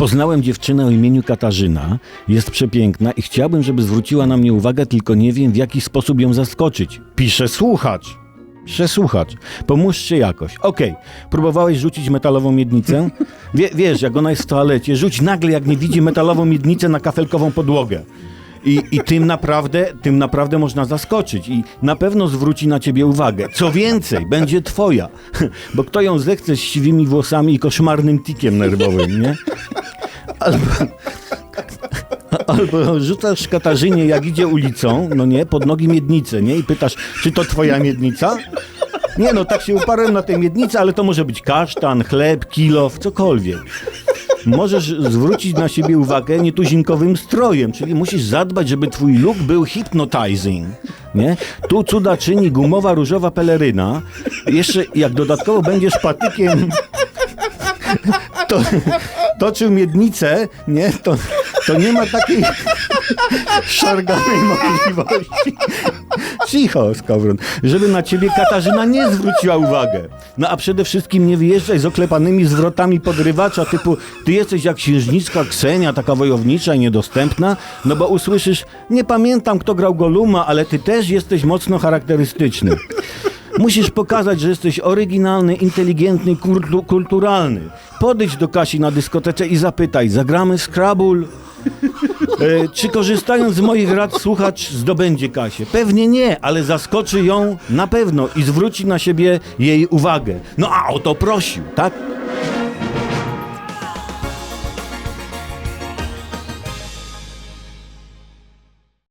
Poznałem dziewczynę o imieniu Katarzyna. Jest przepiękna i chciałbym, żeby zwróciła na mnie uwagę, tylko nie wiem, w jaki sposób ją zaskoczyć. Pisze słuchacz. Pisze słuchacz. Pomóżcie jakoś. Okej. Próbowałeś rzucić metalową miednicę? Wie, wiesz, jak ona jest w toalecie, rzuć nagle, jak nie widzi metalową miednicę na kafelkową podłogę. I, I tym naprawdę, tym naprawdę można zaskoczyć i na pewno zwróci na ciebie uwagę. Co więcej, będzie twoja, bo kto ją zechce z siwymi włosami i koszmarnym tikiem nerwowym, nie? Albo, albo rzucasz Katarzynie, jak idzie ulicą, no nie, pod nogi miednicę, nie? I pytasz, czy to twoja miednica? Nie no, tak się uparłem na tej miednicy, ale to może być kasztan, chleb, kilof, cokolwiek. Możesz zwrócić na siebie uwagę nietuzinkowym strojem, czyli musisz zadbać, żeby twój look był hypnotizing. Nie? Tu cuda czyni gumowa różowa peleryna. Jeszcze jak dodatkowo będziesz patykiem to, toczył miednicę, nie? To, to nie ma takiej szarganej możliwości. Cicho, Skowron. Żeby na ciebie Katarzyna nie zwróciła uwagę. No a przede wszystkim nie wyjeżdżaj z oklepanymi zwrotami podrywacza typu ty jesteś jak księżniczka Ksenia, taka wojownicza i niedostępna, no bo usłyszysz, nie pamiętam kto grał Goluma, ale ty też jesteś mocno charakterystyczny. Musisz pokazać, że jesteś oryginalny, inteligentny, kultu- kulturalny. Podejdź do Kasi na dyskotece i zapytaj, zagramy Scrabble? E, czy korzystając z moich rad słuchacz zdobędzie Kasię? Pewnie nie, ale zaskoczy ją na pewno i zwróci na siebie jej uwagę. No a o to prosił, tak?